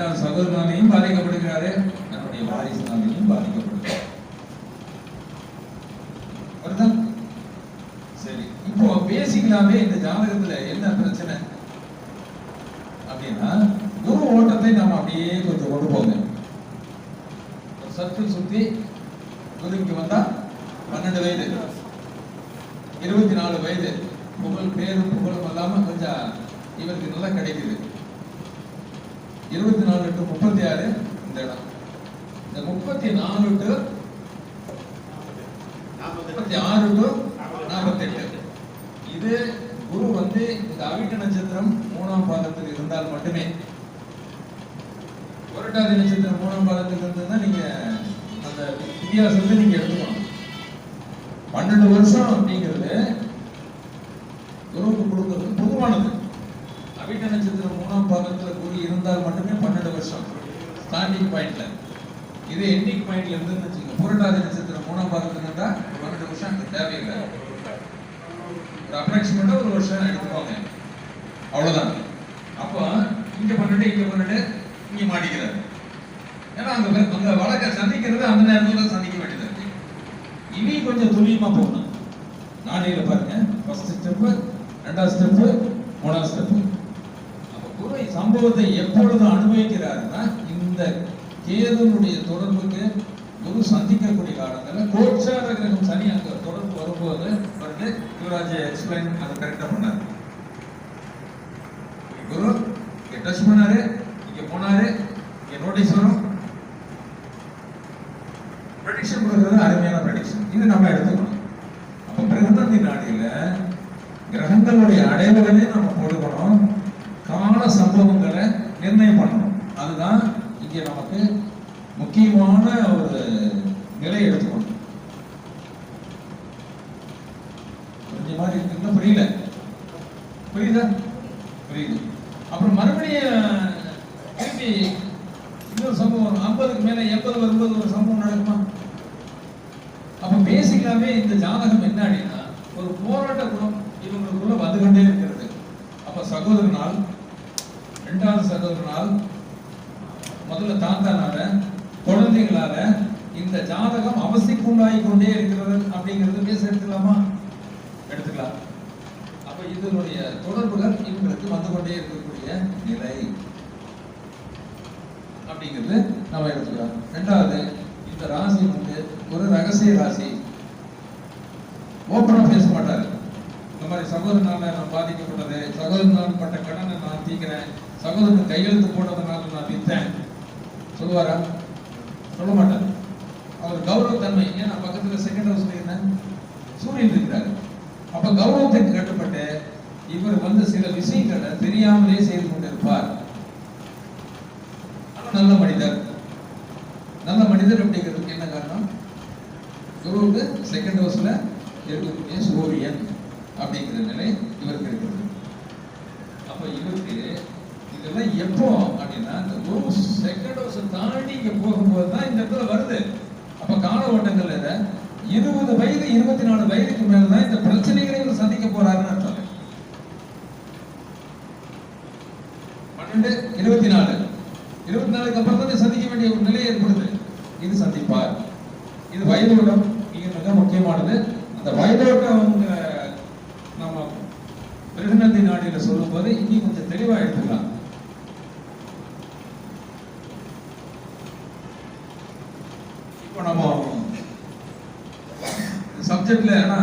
இரண்டாவது சகோதரனாலையும் பாதிக்கப்படுகிறாரு தன்னுடைய வாரிசுனாலையும் பாதிக்கப்படுகிறார். சரி இப்போ பேசிக்கலாமே இந்த ஜாதகத்துல என்ன பிரச்சனை? அப்படின்னா குரு ஓட்டத்தை நம்ம அப்படியே கொஞ்சம் கொண்டு போங்க. ஒரு சர்க்கிள் சுத்தி குரு இங்க வந்தா பன்னெண்டு வயது. இருபத்தி நாலு வயது. புகழ் பேரும் புகழும் இல்லாம கொஞ்சம் இவருக்கு நல்லா கிடைக்குது. இருபத்தி நாலு டு முப்பத்தி ஆறு இந்த இடம். இந்த முப்பத்தி நாலு டு முப்பத்தி ஆறு டு நாற்பத்தெட்டு. இது குரு வந்து இந்த அவிட்ட நட்சத்திரம் மூணாம் பாதத்தில் இருந்தால் மட்டுமே. புரட்டாதி நட்சத்திரம் மூணாம் பாதத்தில் இருந்ததுன்னா நீங்க அந்த வித்தியாசத்தை நீங்க எடுத்துக்கணும். பன்னெண்டு வருஷம் அப்படிங்கிறது குருவுக்கு கொடுக்கறது பொதுவானது. அவிட்ட நட்சத்திரம் பாதத்துல இருந்தால் மட்டுமே பன்னெண்டு வருஷம். ஸ்டாண்டிங் பாயிண்ட்ல இது எண்டிங் பாயிண்ட்ல இருந்துன்னு வச்சுக்கோங்க. புரட்டாதி நட்சத்திரம் மூணாம் பாகத்துல இருந்தா பன்னெண்டு வருஷம் அங்க தேவையில்லை. ஒரு அப்ராக்சிமேட்டா ஒரு வருஷம் எடுத்துக்கோங்க. அவ்வளவுதான். அப்போ இங்க பன்னெண்டு இங்க பன்னெண்டு இங்க மாட்டிக்கிறாரு. ஏன்னா அங்க அங்க வழக்க சந்திக்கிறது அந்த நேரத்துல சந்திக்க வேண்டியது இருக்கு. இனி கொஞ்சம் துல்லியமா போகணும். நாளையில பாருங்க. ஃபர்ஸ்ட் ஸ்டெப் ரெண்டாவது ஸ்டெப் மூணாவது ஸ்டெப் சம்பவத்தை எப்பொழுது அனுபவிக்கிறாருன்னா இந்த கேதுனுடைய தொடர்புக்கு குரு சந்திக்கக்கூடிய காலங்கள்ல கோச்சார கிரகம் சனி அங்க தொடர்பு வரும்போது வந்து யுவராஜ் எக்ஸ்பிளைன் அதை கரெக்டாக பண்ணார். குரு இங்க டச் பண்ணாரு இங்கே போனாரு இங்கே நோட்டீஸ் வரும். ப்ரெடிக்ஷன் கொடுக்கறது அருமையான ப்ரெடிக்ஷன் இது நம்ம எடுத்துக்கணும். அப்போ பிரகதந்தி நாடியில் கிரகங்களுடைய அடைவுகளே நம்ம நிர்ணயம் பண்ணணும் அதுதான் இங்க நமக்கு முக்கியமான ஒரு நிலை எடுத்துக்கணும் கொஞ்ச மாதிரி இருக்குன்னா புரியல. புரியுதா? புரியுது. அப்புறம் மறுபடியும் திருப்பி இன்னொரு சம்பவம் ஐம்பதுக்கு மேல எண்பது வரும்போது ஒரு சம்பவம் நடக்குமா? அப்ப பேசிக்காவே இந்த ஜாதகம் என்ன அப்படின்னா ஒரு போராட்ட குணம் இவங்களுக்குள்ள வந்து கொண்டே இருக்கிறது. அப்ப சகோதரனால் ரெண்டாவது சகோதரனால் முதல்ல தாத்தானால குழந்தைகளால இந்த ஜாதகம் அவசிக்குள்ளாகி கொண்டே இருக்கிறது அப்படிங்கிறது பேச எடுத்துக்கலாமா? எடுத்துக்கலாம். அப்ப இதனுடைய தொடர்புகள் இவங்களுக்கு வந்து கொண்டே இருக்கக்கூடிய நிலை அப்படிங்கிறது நம்ம எடுத்துக்கலாம். ரெண்டாவது இந்த ராசி வந்து ஒரு ரகசிய ராசி. ஓப்பனா பேச மாட்டாரு. இந்த சகோதரனால நான் பாதிக்கப்பட்டது. சகோதரனால் பட்ட கடனை நான் தீக்கிறேன் சகோதரன் கையெழுத்து போட்டதுனால நான் வித்தேன். சொல்லுவாரா? சொல்ல மாட்டார். அவர் கௌரவத்தன்மை. ஏன் நான் பக்கத்துல செகண்ட் ஹவுஸ்ல இருந்தேன் சூரியன் இருக்கிறார். அப்ப கௌரவத்துக்கு கட்டுப்பட்டு இவர் வந்து சில விஷயங்களை தெரியாமலே செய்து கொண்டிருப்பார். நல்ல மனிதர். நல்ல மனிதர் அப்படிங்கிறதுக்கு என்ன காரணம்? குருவுக்கு செகண்ட் ஹவுஸ்ல இருக்கக்கூடிய சூரியன். அப்படிங்கிற நிலை இவருக்கு இருக்கிறது. அப்ப இவருக்கு இதெல்லாம் எப்போ அப்படின்னா இந்த ஒரு செகண்ட் ஹவுஸ் தாண்டி இங்க போகும்போது தான் இந்த இடத்துல வருது. அப்ப கால ஓட்டங்கள்ல இருபது வயது இருபத்தி நாலு வயதுக்கு மேலதான் இந்த பிரச்சனைகளை இவர் சந்திக்க போறாருன்னு அர்த்தம். பன்னெண்டு இருபத்தி நாலு இருபத்தி நாலுக்கு அப்புறம் தான் சந்திக்க வேண்டிய ஒரு நிலை ஏற்படுது. இது சந்திப்பார். இது வயதோட்டம் மிக மிக முக்கியமானது. அந்த வயதோட்டம் அவங்க நாடில சொல்லும் போது இன்னும் கொஞ்சம் தெளிவாக எடுத்துக்கலாம் இப்போ நம்ம சப்ஜெக்ட்ல ஏன்னா